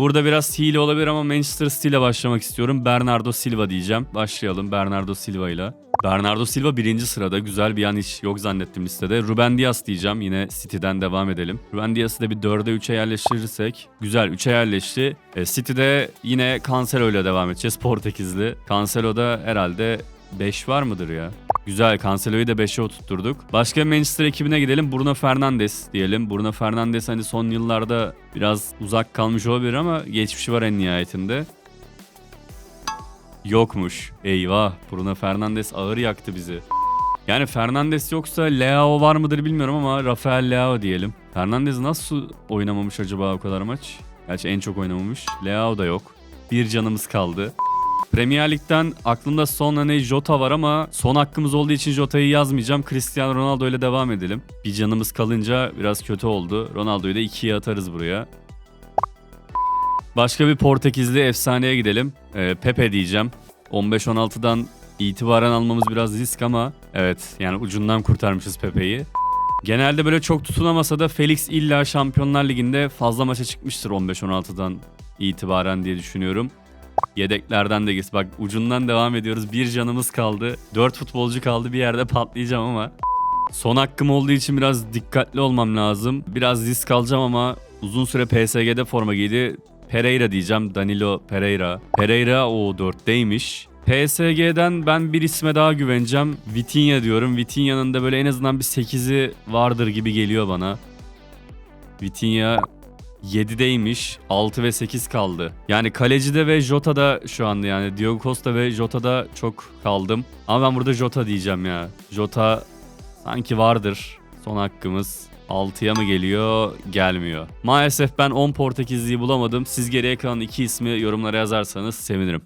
Burada biraz hile olabilir ama Manchester City ile başlamak istiyorum. Bernardo Silva diyeceğim. Başlayalım Bernardo Silva ile. Bernardo Silva birinci sırada. Güzel bir an hiç yok zannettim listede. Ruben Dias diyeceğim. Yine City'den devam edelim. Ruben Dias'ı da bir 4'e 3'e yerleştirirsek. Güzel 3'e yerleşti. E, City'de yine Cancelo ile devam edeceğiz. Portekizli. Cancelo'da herhalde 5 var mıdır ya? Güzel Cancelo'yu da 5'e oturtturduk. Başka Manchester ekibine gidelim. Bruno Fernandes diyelim. Bruno Fernandes hani son yıllarda biraz uzak kalmış olabilir ama geçmişi var en nihayetinde. Yokmuş. Eyvah. Bruno Fernandes ağır yaktı bizi. Yani Fernandes yoksa Leao var mıdır bilmiyorum ama Rafael Leao diyelim. Fernandes nasıl oynamamış acaba o kadar maç? Gerçi en çok oynamamış. Leao da yok. Bir canımız kaldı. Premier Lig'den aklımda son hani Jota var ama son hakkımız olduğu için Jota'yı yazmayacağım. Cristiano Ronaldo ile devam edelim. Bir canımız kalınca biraz kötü oldu. Ronaldo'yu da ikiye atarız buraya. Başka bir Portekizli efsaneye gidelim. Ee, Pepe diyeceğim. 15-16'dan itibaren almamız biraz risk ama evet yani ucundan kurtarmışız Pepe'yi. Genelde böyle çok tutunamasa da Felix illa Şampiyonlar Ligi'nde fazla maça çıkmıştır 15-16'dan itibaren diye düşünüyorum. Yedeklerden de git. Bak ucundan devam ediyoruz. Bir canımız kaldı. Dört futbolcu kaldı. Bir yerde patlayacağım ama. Son hakkım olduğu için biraz dikkatli olmam lazım. Biraz risk alacağım ama uzun süre PSG'de forma giydi. Pereira diyeceğim. Danilo Pereira. Pereira o 4'teymiş. PSG'den ben bir isme daha güveneceğim. Vitinha diyorum. Vitinha'nın da böyle en azından bir 8'i vardır gibi geliyor bana. Vitinha 7'deymiş. 6 ve 8 kaldı. Yani kalecide ve Jota'da şu anda yani Diogo Costa ve Jota'da çok kaldım. Ama ben burada Jota diyeceğim ya. Jota sanki vardır. Son hakkımız. 6'ya mı geliyor? Gelmiyor. Maalesef ben 10 Portekizliyi bulamadım. Siz geriye kalan iki ismi yorumlara yazarsanız sevinirim.